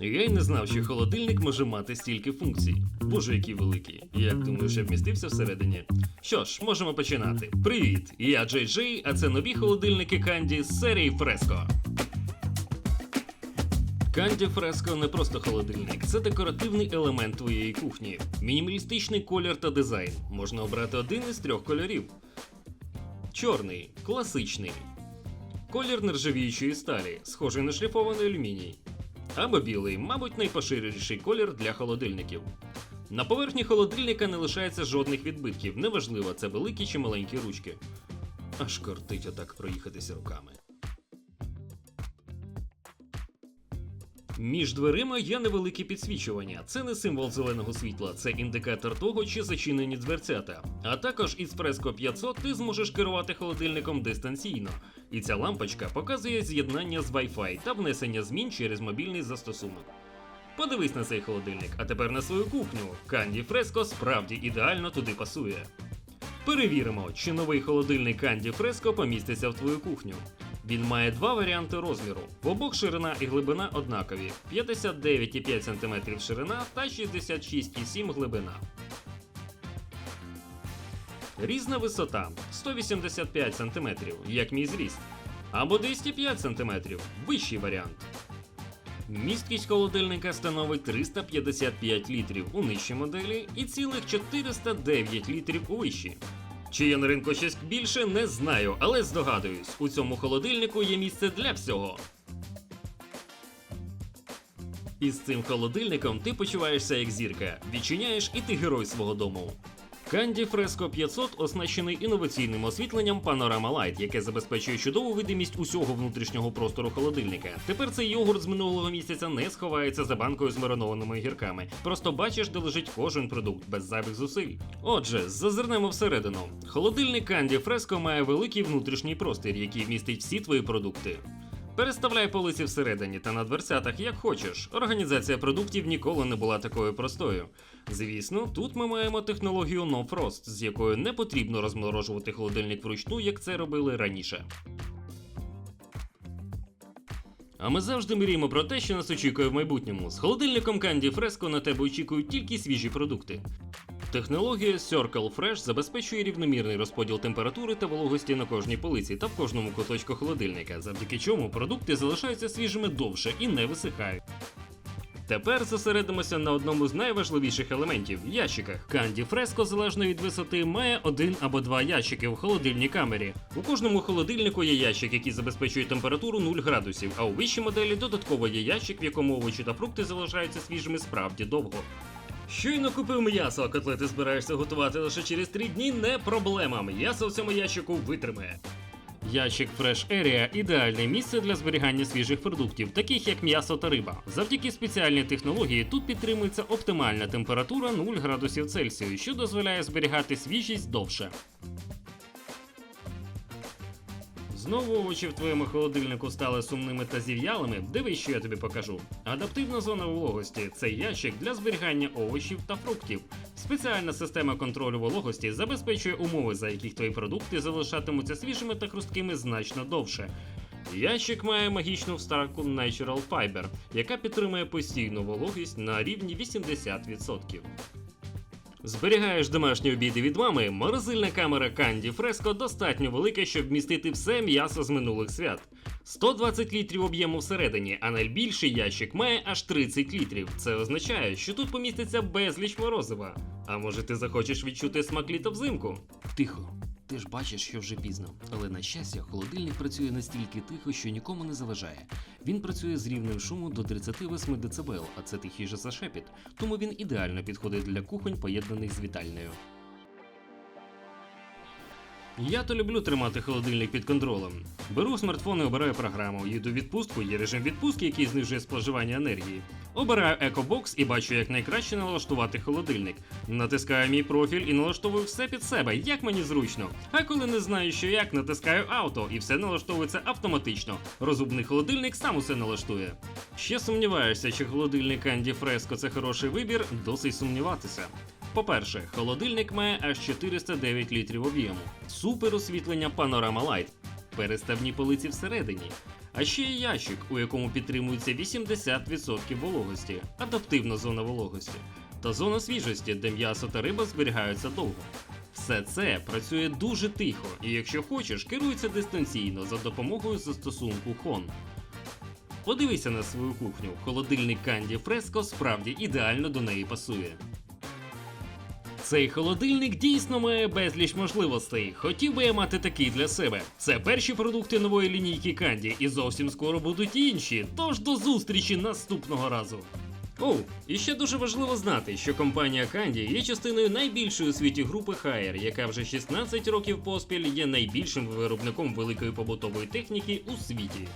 Я й не знав, що холодильник може мати стільки функцій. Боже, який великий. Як думаєш, я вмістився всередині? Що ж, можемо починати. Привіт! Я Джей Джей, а це нові холодильники Канді з серії Фреско. Канді Фреско не просто холодильник, це декоративний елемент твоєї кухні. Мінімалістичний колір та дизайн. Можна обрати один із трьох кольорів: чорний, класичний, колір нержавіючої сталі, схожий на шліфований алюміній. Або білий, мабуть, найпоширеніший колір для холодильників. На поверхні холодильника не лишається жодних відбитків, неважливо, це великі чи маленькі ручки. Аж кортить отак проїхатися руками. Між дверима є невелике підсвічування. Це не символ зеленого світла, це індикатор того, чи зачинені дверцята. А також із Fresco 500 ти зможеш керувати холодильником дистанційно. І ця лампочка показує з'єднання з Wi-Fi та внесення змін через мобільний застосунок. Подивись на цей холодильник, а тепер на свою кухню. Канді Фреско справді ідеально туди пасує. Перевіримо, чи новий холодильник Канді Фреско поміститься в твою кухню. Він має два варіанти розміру. В обох ширина і глибина однакові: 59,5 см ширина та 66,7 глибина. Різна висота 185 см, як мій зріст. Або 205 см, вищий варіант. Місткість холодильника становить 355 літрів у нижчій моделі і цілих 409 літрів у вищій. Чи є на ринку щось більше, не знаю, але здогадуюсь, у цьому холодильнику є місце для всього. Із цим холодильником ти почуваєшся як зірка, відчиняєш і ти герой свого дому. Канді Fresco 500 оснащений інноваційним освітленням Panorama Light, яке забезпечує чудову видимість усього внутрішнього простору холодильника. Тепер цей йогурт з минулого місяця не сховається за банкою з маринованими огірками. Просто бачиш, де лежить кожен продукт без зайвих зусиль. Отже, зазирнемо всередину. Холодильник Канді Fresco має великий внутрішній простір, який містить всі твої продукти. Переставляй полиці всередині та на дверцятах як хочеш. Організація продуктів ніколи не була такою простою. Звісно, тут ми маємо технологію No Frost, з якою не потрібно розморожувати холодильник вручну, як це робили раніше. А ми завжди мріємо про те, що нас очікує в майбутньому. З холодильником Candy Fresco на тебе очікують тільки свіжі продукти. Технологія Circle Fresh забезпечує рівномірний розподіл температури та вологості на кожній полиці та в кожному куточку холодильника, завдяки чому продукти залишаються свіжими довше і не висихають. Тепер зосередимося на одному з найважливіших елементів ящиках. Канді Фреско, залежно від висоти, має один або два ящики в холодильній камері. У кожному холодильнику є ящик, який забезпечує температуру 0 градусів, а у вищій моделі додатково є ящик, в якому овочі та фрукти залишаються свіжими справді довго. Щойно купив м'ясо, а котлети збираєшся готувати лише через три дні не проблема. М'ясо в цьому ящику витримає. Ящик Fresh Area – ідеальне місце для зберігання свіжих продуктів, таких як м'ясо та риба. Завдяки спеціальній технології тут підтримується оптимальна температура 0 градусів Цельсію, що дозволяє зберігати свіжість довше. Знову овочі в твоєму холодильнику стали сумними та зів'ялими. Дивись, що я тобі покажу. Адаптивна зона вологості це ящик для зберігання овочів та фруктів. Спеціальна система контролю вологості забезпечує умови, за яких твої продукти залишатимуться свіжими та хрусткими значно довше. Ящик має магічну вставку Natural Fiber, яка підтримує постійну вологість на рівні 80%. Зберігаєш домашні обіди від мами, морозильна камера Candy Fresco достатньо велика, щоб вмістити все м'ясо з минулих свят. 120 літрів об'єму всередині, а найбільший ящик має аж 30 літрів. Це означає, що тут поміститься безліч морозива. А може ти захочеш відчути смак літа взимку? Тихо. Ти ж бачиш, що вже пізно. Але на щастя, холодильник працює настільки тихо, що нікому не заважає. Він працює з рівнем шуму до 38 дБ, а це тихіше за шепіт, тому він ідеально підходить для кухонь, поєднаних з вітальною. Я то люблю тримати холодильник під контролем. Беру смартфон і обираю програму. Їду в відпустку, є режим відпустки, який знижує споживання енергії. Обираю EcoBox і бачу, як найкраще налаштувати холодильник. Натискаю мій профіль і налаштовую все під себе, як мені зручно. А коли не знаю, що як, натискаю авто, і все налаштовується автоматично. Розумний холодильник сам усе налаштує. Ще сумніваєшся, чи холодильник Candy Fresco це хороший вибір, досить сумніватися. По-перше, холодильник має аж 409 літрів об'єму, супер освітлення Panorama Light, переставні полиці всередині, А ще є ящик, у якому підтримується 80% вологості, адаптивна зона вологості, та зона свіжості, де м'ясо та риба зберігаються довго. Все це працює дуже тихо, і якщо хочеш, керується дистанційно за допомогою застосунку Хон. Подивися на свою кухню. Холодильник Candy Fresco справді ідеально до неї пасує. Цей холодильник дійсно має безліч можливостей. Хотів би я мати такий для себе. Це перші продукти нової лінійки Candy, і зовсім скоро будуть інші. Тож до зустрічі наступного разу. Оу, і ще дуже важливо знати, що компанія Candy є частиною найбільшої у світі групи Haier, яка вже 16 років поспіль є найбільшим виробником великої побутової техніки у світі.